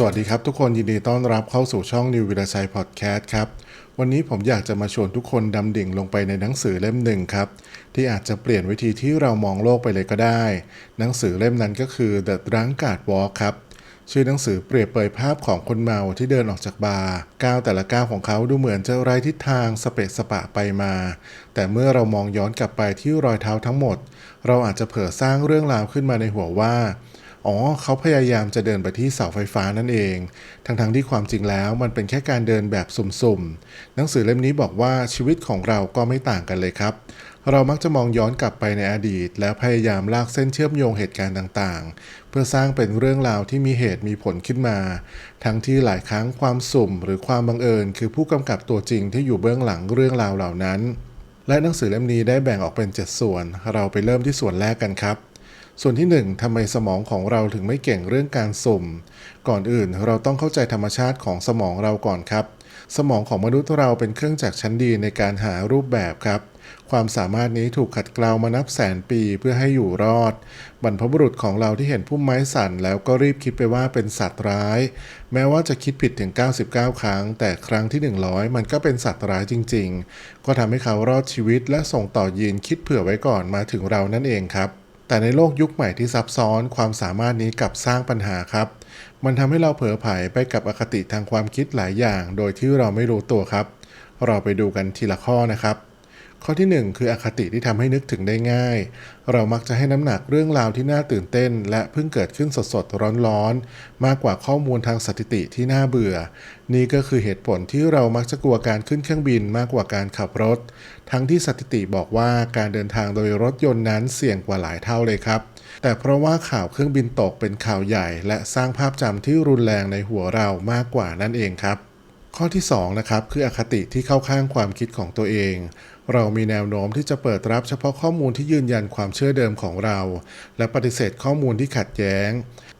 สวัสดีครับทุกคนยินดีต้อนรับเข้าสู่ช่องนิววิลชัยพอดแคสต์ครับวันนี้ผมอยากจะมาชวนทุกคนดำดิ่งลงไปในหนังสือเล่มหนึ่งครับ ที่อาจจะเปลี่ยนวิธีที่เรามองโลกไปเลยก็ได้ หนังสือเล่มนั้นก็คือ The Drunkard Walk ครับชื่อหนังสือเปรียบเปยภาพของคนเมาที่เดินออกจากบาร์ก้าวแต่ละก้าวของเขาดูเหมือนจะไร้ทิศทางสเปะสปะไปมา แต่เมื่อเรามองย้อนกลับไปที่รอยเท้าทั้งหมด เราอาจจะเผลอสร้างเรื่องราวขึ้นมาในหัวว่า อ๋อเขาพยายามจะเดินไปที่เสาไฟฟ้านั่นเอง ทั้งๆทที่ความจริงแล้วมันเป็นแค่การเดินแบบสุ่มๆ หนังสือเล่มนี้บอกว่าชีวิตของเราก็ไม่ต่างกันเลยครับ เรามักจะมองย้อนกลับไปในอดีต แล้วพยายามลากเส้นเชื่อมโยงเหตุการณ์ต่างๆ เพื่อสร้างเป็นเรื่องราวที่มีเหตุมีผลขึ้นมา ทั้งที่หลายครั้งความสุ่ม หรือความบังเอิญ คือผู้กำกับตัวจริงที่อยู่เบื้องหลังเรื่องราวเหล่านั้น และหนังสือเล่มนี้ได้แบ่งออกเป็น 7 ส่วน เราไปเริ่มที่ส่วนแรกกันครับ ส่วนที่ 1ทำไมสมองของเราถึงไม่เก่งเรื่องการสุ่ม ก่อนอื่นเราต้องเข้าใจธรรมชาติของสมองเราก่อนครับ สมองของมนุษย์เราเป็นเครื่องจักรชั้นดีในการหารูปแบบครับความสามารถนี้ถูกขัดเกลามานับแสนปีเพื่อให้อยู่รอด บรรพบุรุษของเราที่เห็นพุ่มไม้สั่นแล้วก็รีบคิดไปว่าเป็นสัตว์ร้าย แม้ว่าจะคิดผิดถึง 99 ครั้ง แต่ครั้งที่ 100 มันก็เป็นสัตว์ร้ายจริง ๆ ก็ทำให้เขารอดชีวิตและส่งต่อยีนคิดเผื่อไว้ก่อนมาถึงเรานั่นเองครับ แต่ในโลกยุคใหม่ที่ซับซ้อนความสามารถนี้กลับสร้างปัญหาครับ มันทำให้เราเผลอไผลไปกับอคติทางความคิดหลายอย่าง โดยที่เราไม่รู้ตัวครับ เราไปดูกันทีละข้อนะครับ ข้อที่ 1 คืออคติที่ทำให้นึกถึงได้ง่าย เรามักจะให้น้ำหนักเรื่องราวที่น่าตื่นเต้น และเพิ่งเกิดขึ้นสดๆ ร้อนๆ มากกว่าข้อมูลทางสถิติที่น่าเบื่อ นี่ก็คือเหตุผลที่เรามักจะกลัวการขึ้นเครื่องบินมากกว่าการขับรถ ทั้งที่สถิติบอกว่าการเดินทางโดยรถยนต์นั้นเสี่ยงกว่าหลายเท่าเลยครับ แต่เพราะว่าข่าวเครื่องบินตกเป็นข่าวใหญ่ และสร้างภาพจำที่รุนแรงในหัวเรามากกว่านั่นเองครับ ข้อที่2นะครับคืออคติที่เข้าข้างความคิดของตัวเอง เรามีแนวโน้มที่จะเปิดรับเฉพาะข้อมูลที่ยืนยันความเชื่อเดิมของเรา และปฏิเสธข้อมูลที่ขัดแย้ง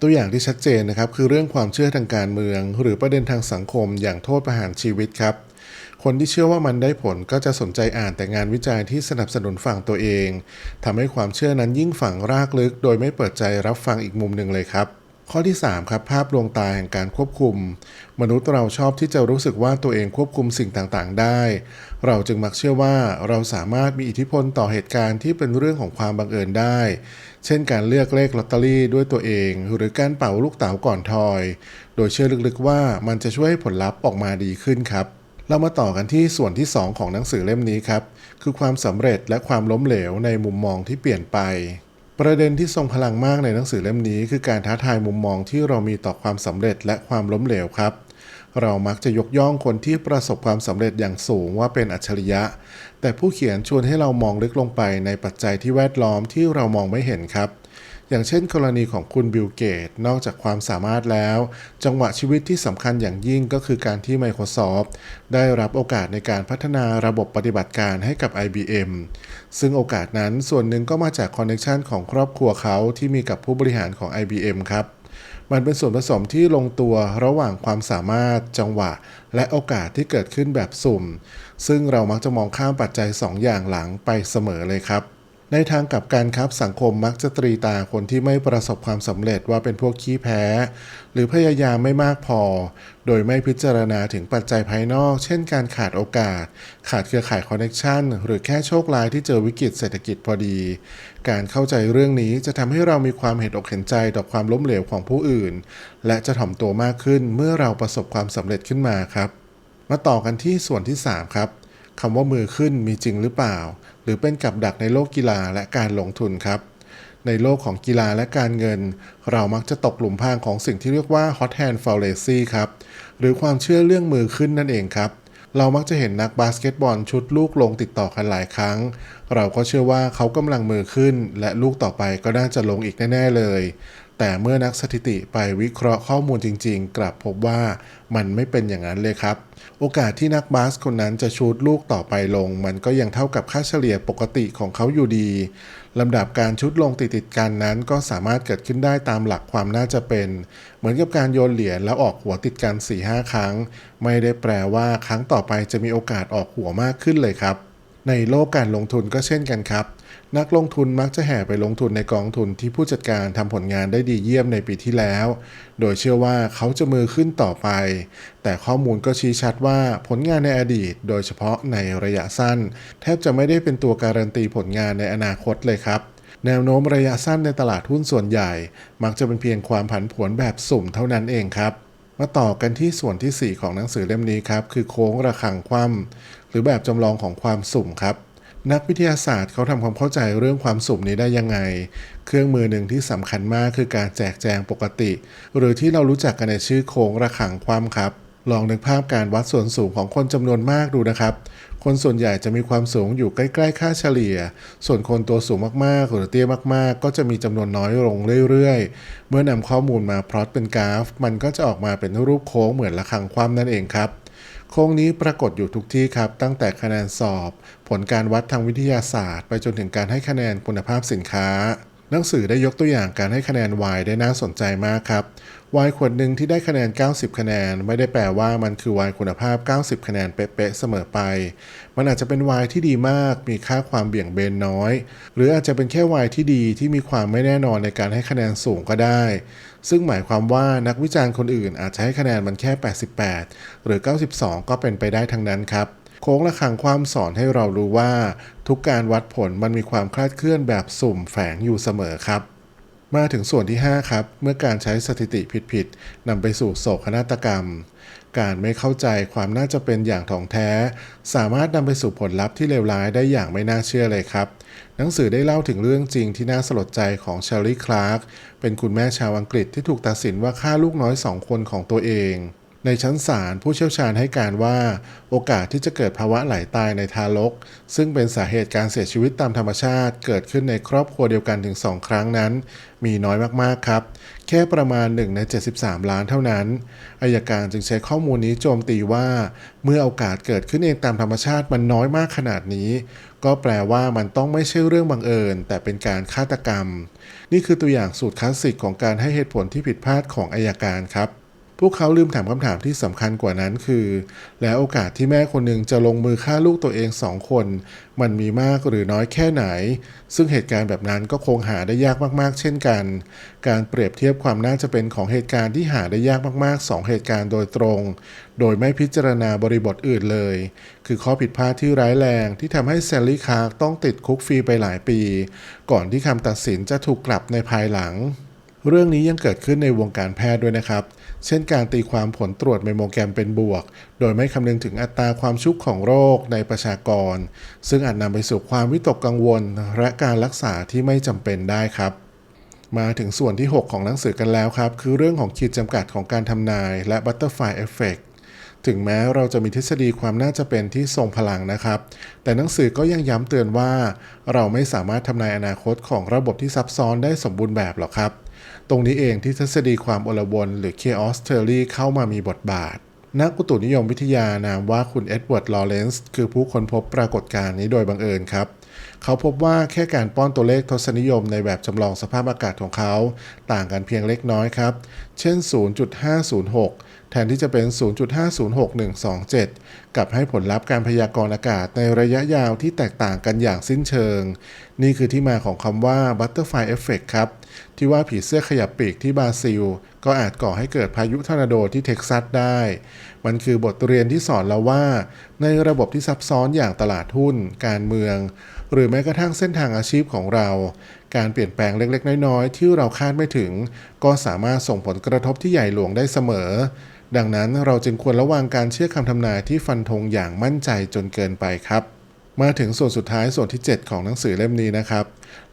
ตัวอย่างที่ชัดเจนนะครับคือเรื่องความเชื่อทางการเมือง หรือประเด็นทางสังคม อย่างโทษประหารชีวิตครับคนที่เชื่อว่ามันได้ผลก็จะสนใจอ่านแต่งานวิจัยที่สนับสนุนฝั่งตัวเองทำให้ความเชื่อนั้นยิ่งฝังรากลึก โดยไม่เปิดใจรับฟังอีกมุมหนึ่งเลยครับ ข้อที่ 3 ครับ ภาพลวงตาแห่งการควบคุม มนุษย์เราชอบที่จะรู้สึกว่าตัวเองควบคุมสิ่งต่างๆ ได้ เราจึงมักเชื่อว่าเราสามารถมีอิทธิพลต่อเหตุการณ์ที่เป็นเรื่องของความบังเอิญได้ เช่นการเลือกเลขลอตเตอรี่ด้วยตัวเอง หรือการเป่าลูกเต๋าก่อนทอย โดยเชื่อลึกๆว่ามันจะช่วยให้ผลลัพธ์ออกมาดีขึ้นครับเรามาต่อกันที่ส่วนที่ 2 ของหนังสือเล่มนี้ครับ คือความสำเร็จและความล้มเหลวในมุมมองที่เปลี่ยนไป ประเด็นที่ทรงพลังมากในหนังสือเล่มนี้คือการท้าทายมุมมองที่เรามีต่อความสำเร็จและความล้มเหลวครับ เรามักจะยกย่องคนที่ประสบความสำเร็จอย่างสูงว่าเป็นอัจฉริยะ แต่ผู้เขียนชวนให้เรามองลึกลงไปในปัจจัยที่แวดล้อมที่เรามองไม่เห็นครับ อย่างเช่นกรณีของคุณบิลเกต นอกจากความสามารถแล้ว จังหวะชีวิตที่สำคัญอย่างยิ่งก็คือการที่ Microsoft ได้รับโอกาสในการพัฒนาระบบปฏิบัติการให้กับ IBM ซึ่งโอกาสนั้นส่วนหนึ่งก็มาจากคอนเนคชันของครอบครัวเขาที่มีกับผู้บริหารของ IBM ครับมันเป็นส่วนผสมที่ลงตัวระหว่างความสามารถจังหวะ และโอกาสที่เกิดขึ้นแบบสุ่ม ซึ่งเรามักจะมองข้ามปัจจัย 2 อย่างหลังไปเสมอเลยครับ ในทางกลับกันครับสังคมมักจะตรีตาคนที่ไม่ประสบความสำเร็จว่าเป็นพวกขี้แพ้ หรือพยายามไม่มากพอ โดยไม่พิจารณาถึงปัจจัยภายนอก เช่นการขาดโอกาส ขาดเครือข่ายคอนเนคชันหรือแค่โชคร้ายที่เจอวิกฤตเศรษฐกิจพอดี การเข้าใจเรื่องนี้จะทำให้เรามีความเห็นอกเห็นใจต่อความล้มเหลวของผู้อื่น และจะถ่อมตัวมากขึ้นเมื่อเราประสบความสำเร็จขึ้นมาครับ มาต่อกันที่ส่วนที่ 3 ครับ คำว่ามือขึ้นมีจริงหรือเปล่า หรือเป็นกับดักในโลกกีฬาและการลงทุนครับ ในโลกของกีฬาและการเงิน เรามักจะตกหลุมพรางของสิ่งที่เรียกว่า hot hand fallacy ครับหรือความเชื่อเรื่องมือขึ้นนั่นเองครับ เรามักจะเห็นนักบาสเกตบอลชุดลูกลงติดต่อกันหลายครั้ง เราก็เชื่อว่าเขากำลังมือขึ้น และลูกต่อไปก็น่าจะลงอีกแน่ ๆ เลย แต่เมื่อนักสถิติไปวิเคราะห์ข้อมูลจริง ๆ กลับพบว่ามันไม่เป็นอย่างนั้นเลยครับ โอกาสที่นักบาสคนนั้นจะชูดลูกต่อไปลง มันก็ยังเท่ากับค่าเฉลี่ยปกติของเขาอยู่ดีลำดับการชุดลงติดติดๆกันนั้นก็สามารถเกิดขึ้นได้ตามหลักความน่าจะเป็น เหมือนกับการโยนเหรียญแล้วออกหัวติดกัน 4-5 ครั้ง ไม่ได้แปลว่าครั้งต่อไปจะมีโอกาสออกหัวมากขึ้นเลยครับ ในโลกการลงทุนก็เช่นกันครับ นักลงทุนมักจะแห่ไปลงทุนในกองทุนที่ผู้จัดการทำผลงานได้ดีเยี่ยมในปีที่แล้ว โดยเชื่อว่าเขาจะมือขึ้นต่อไป แต่ข้อมูลก็ชี้ชัดว่าผลงานในอดีต โดยเฉพาะในระยะสั้น แทบจะไม่ได้เป็นตัวการันตีผลงานในอนาคตเลยครับแนวโน้มระยะสั้นในตลาดหุ้นส่วนใหญ่ มักจะเป็นเพียงความผันผวนแบบสุ่มเท่านั้นเองครับ มาต่อกันที่ส่วนที่ 4 ของหนังสือเล่มนี้ครับ คือโค้งระฆังคว่ำหรือแบบจำลองของความสุ่มครับ นักวิทยาศาสตร์เขาทำความเข้าใจเรื่องความสุ่มนี้ได้ยังไง เครื่องมือหนึ่งที่สำคัญมากคือการแจกแจงปกติ หรือที่เรารู้จักกันในชื่อโค้งระฆังคว่ำครับ ลองนึกภาพการวัดส่วนสูงของคนจำนวนมากดูนะครับ คนส่วนใหญ่จะมีความสูงอยู่ใกล้ๆ ค่าเฉลี่ย ส่วนคนตัวสูงมากๆ หรือเตี้ยมากๆ ก็จะมีจำนวนน้อยลงเรื่อยๆ เมื่อนำข้อมูลมาพลอตเป็นกราฟ มันก็จะออกมาเป็นรูปโค้งเหมือนระฆังคว่ำนั่นเองครับ โค้งนี้ปรากฏอยู่ทุกที่ครับ ตั้งแต่คะแนนสอบ ผลการวัดทางวิทยาศาสตร์ ไปจนถึงการให้คะแนนคุณภาพสินค้า หนังสือได้ยกตัวอย่างการให้คะแนน Y ได้น่าสนใจมากครับ Y ขวดหนึ่งที่ได้คะแนน 90 คะแนน ไม่ได้แปลว่ามันคือ Y คุณภาพ 90 คะแนนเป๊ะๆเสมอไป มันอาจจะเป็น Y ที่ดีมาก มีค่าความเบี่ยงเบนน้อย หรืออาจจะเป็นแค่ Y ที่ดีที่มีความไม่แน่นอนในการให้คะแนนสูงก็ได้ ซึ่งหมายความว่านักวิจารณ์คนอื่นอาจจะให้คะแนนมันแค่ 88 หรือ 92 ก็เป็นไปได้ทั้งนั้นครับโค้งระฆังความสอนให้เรารู้ว่า ทุกการวัดผลมันมีความคลาดเคลื่อนแบบสุ่มแฝงอยู่เสมอครับ มาถึงส่วนที่ 5 ครับ เมื่อการใช้สถิติผิดๆนำไปสู่โศกนาฏกรรม การไม่เข้าใจความน่าจะเป็นอย่างถ่องแท้ สามารถนำไปสู่ผลลัพธ์ที่เลวร้ายได้อย่างไม่น่าเชื่อเลยครับ หนังสือได้เล่าถึงเรื่องจริงที่น่าสลดใจของเชลลี่คลาร์กเป็นคุณแม่ชาวอังกฤษที่ถูกตัดสินว่าฆ่าลูกน้อยสองคนของตัวเอง ในชั้นศาลผู้เชี่ยวชาญให้การว่า โอกาสที่จะเกิดภาวะไหลตายในทารก ซึ่งเป็นสาเหตุการเสียชีวิตตามธรรมชาติ เกิดขึ้นในครอบครัวเดียวกันถึง 2 ครั้งนั้น มีน้อยมากๆครับ แค่ประมาณ 1 ใน 73 ล้านเท่านั้นอายการจึงใช้ข้อมูลนี้โจมตีว่า เมื่อโอกาสเกิดขึ้นเองตามธรรมชาติมันน้อยมากขนาดนี้ ก็แปลว่ามันต้องไม่ใช่เรื่องบังเอิญ แต่เป็นการฆาตกรรม นี่คือตัวอย่างสูตรคลาสสิกของการให้เหตุผลที่ผิดพลาดของอายการครับ พวกเขาลืมถามคำถามที่สำคัญกว่านั้นคือ แล้วโอกาสที่แม่คนหนึ่งจะลงมือฆ่าลูกตัวเองสองคน มันมีมากหรือน้อยแค่ไหน ซึ่งเหตุการณ์แบบนั้นก็คงหาได้ยากมากๆ เช่นกัน การเปรียบเทียบความน่าจะเป็นของเหตุการณ์ที่หาได้ยากมากๆสองเหตุการณ์โดยตรง โดยไม่พิจารณาบริบทอื่นเลย คือข้อผิดพลาดที่ร้ายแรงที่ทำให้แซลลี่คาร์ต้องติดคุกฟรีไปหลายปี ก่อนที่คำตัดสินจะถูกกลับในภายหลัง เรื่องนี้ยังเกิดขึ้นในวงการแพทย์ด้วยนะครับ เช่นการตีความผลตรวจเมโมแกรมเป็นบวก โดยไม่คำนึงถึงอัตราความชุกของโรคในประชากร ซึ่งอาจนำไปสู่ความวิตกกังวล และการรักษาที่ไม่จำเป็นได้ครับ มาถึงส่วนที่ 6 ของหนังสือกันแล้วครับ คือเรื่องของขีดจำกัดของการทำนายและ Butterfly Effect ถึงแม้เราจะมีทฤษฎีความน่าจะเป็นที่ทรงพลังนะครับ แต่หนังสือก็ยังย้ำเตือนว่า เราไม่สามารถทำนายอนาคตของระบบที่ซับซ้อนได้สมบูรณ์แบบหรอกครับ ตรงนี้เองที่ทฤษฎีความโอลวนหรือ Chaos Theory เข้ามามีบทบาท นักอุตุนิยมวิทยานามว่าคุณเอ็ดเวิร์ด ลอเรนซ์ คือผู้ค้นพบปรากฏการณ์นี้โดยบังเอิญครับ เขาพบว่าแค่การป้อนตัวเลขทศนิยมในแบบจำลองสภาพอากาศของเขา ต่างกันเพียงเล็กน้อยครับ เช่น 0.506 แทนที่จะเป็น 0.506127กับให้ผลลัพธ์การพยากรณ์อากาศในระยะยาวที่แตกต่างกันอย่างสิ้นเชิง นี่คือที่มาของคำว่า Butterfly Effect ครับ ที่ว่าผีเสื้อขยับปีกที่บราซิล ก็อาจก่อให้เกิดพายุทอร์นาโดที่เท็กซัสได้ มันคือบทเรียนที่สอนเราว่า ในระบบที่ซับซ้อนอย่างตลาดหุ้น การเมือง หรือแม้กระทั่งเส้นทางอาชีพของเรา การเปลี่ยนแปลงเล็กๆ น้อยๆ ที่เราคาดไม่ถึง ก็สามารถส่งผลกระทบที่ใหญ่หลวงได้เสมอ ดังนั้นเราจึงควรระวังการเชื่อคำทำนายที่ฟันธงอย่างมั่นใจจนเกินไปครับ มาถึงส่วนสุดท้ายส่วนที่ 7 ของหนังสือเล่มนี้นะครับ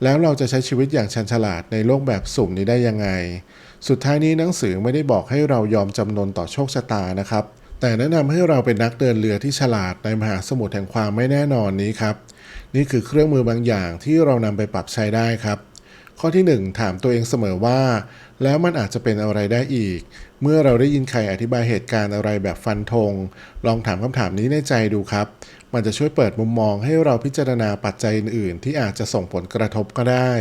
แล้วเราจะใช้ชีวิตอย่างชันฉลาดในโลกแบบสุ่มนี้ได้ยังไง สุดท้ายนี้หนังสือไม่ได้บอกให้เรายอมจำนนต่อโชคชะตานะครับ แต่แนะนำให้เราเป็นนักเดินเรือที่ฉลาดในมหาสมุทรแห่งความไม่แน่นอนนี้ครับ นี่คือเครื่องมือบางอย่างที่เรานำไปปรับใช้ได้ครับ ข้อที่ 1 ถามตัวเองเสมอว่า แล้วมันอาจจะเป็นอะไรได้อีก เมื่อเราได้ยินใครอธิบายเหตุการณ์อะไรแบบฟันธงลองถามคำถามนี้ในใจดูครับ มันจะช่วยเปิดมุมมองให้เราพิจารณาปัจจัยอื่น ๆ ที่อาจจะส่งผลกระทบก็ได้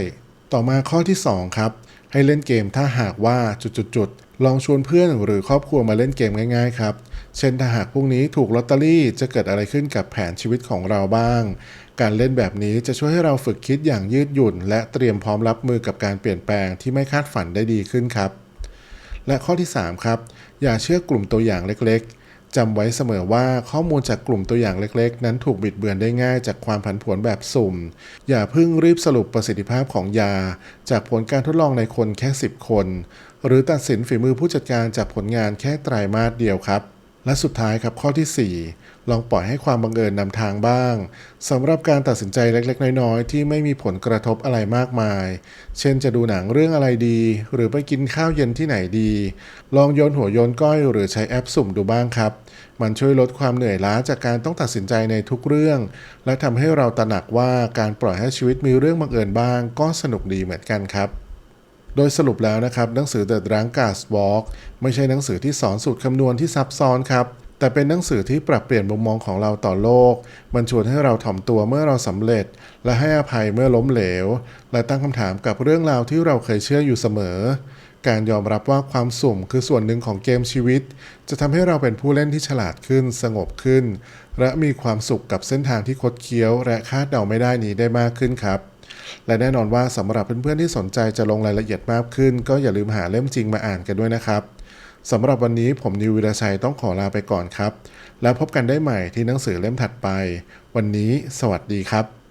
ต่อมาข้อที่ 2 ครับ ให้เล่นเกมถ้าหากว่าจุดๆ ลองชวนเพื่อนหรือครอบครัวมาเล่นเกมง่ายๆครับ เช่นถ้าหากพรุ่งนี้ถูกลอตเตอรี่จะเกิดอะไรขึ้นกับแผนชีวิตของเราบ้าง การเล่นแบบนี้จะช่วยให้เราฝึกคิดอย่างยืดหยุ่น และเตรียมพร้อมรับมือกับการเปลี่ยนแปลงที่ไม่คาดฝันได้ดีขึ้นครับ และข้อที่ 3 ครับ อย่าเชื่อกลุ่มตัวอย่างเล็กๆ จำไว้เสมอว่าข้อมูลจากกลุ่มตัวอย่างเล็กๆ นั้นถูกบิดเบือนได้ง่ายจากความผันผวนแบบสุ่ม อย่าเพิ่งรีบสรุปประสิทธิภาพของยา จากผลการทดลองในคนแค่ 10 คน หรือตัดสินฝีมือผู้จัดการจากผลงานแค่ไตรามาสเดียวครับ และสุดท้ายครับข้อที่ 4 ลองปล่อยให้ความบังเอิญนำทางบ้างสำหรับการตัดสินใจเล็กๆ น้อยๆ ที่ไม่มีผลกระทบอะไรมากมาย เช่นจะดูหนังเรื่องอะไรดี หรือไปกินข้าวเย็นที่ไหนดี ลองโยนหัวโยนก้อยหรือใช้แอปสุ่มดูบ้างครับ มันช่วยลดความเหนื่อยล้าจากการต้องตัดสินใจในทุกเรื่อง และทำให้เราตระหนักว่าการปล่อยให้ชีวิตมีเรื่องบังเอิญบ้าง ก็สนุกดีเหมือนกันครับ โดยสรุปแล้วนะครับหนังสือ The Drunkard's Walk ไม่ใช่หนังสือที่สอนสูตรคำนวณที่ซับซ้อนครับแต่เป็นหนังสือที่ปรับเปลี่ยนมุมมองของเราต่อโลก มันชวนให้เราถ่อมตัวเมื่อเราสำเร็จ และให้อภัยเมื่อล้มเหลว และตั้งคำถามกับเรื่องราวที่เราเคยเชื่ออยู่เสมอ การยอมรับว่าความสุ่มคือส่วนหนึ่งของเกมชีวิต จะทำให้เราเป็นผู้เล่นที่ฉลาดขึ้น สงบขึ้น และมีความสุขกับเส้นทางที่คดเคี้ยว และคาดเดาไม่ได้นี้ได้มากขึ้นครับ และแน่นอนว่าสำหรับเพื่อนๆที่สนใจจะลงรายละเอียดมากขึ้น ก็อย่าลืมหาเล่มจริงมาอ่านกันด้วยนะครับสำหรับวันนี้ผมนิววิรชัยต้องขอลาไปก่อนครับ แล้วพบกันได้ใหม่ที่หนังสือเล่มถัดไป วันนี้ สวัสดีครับ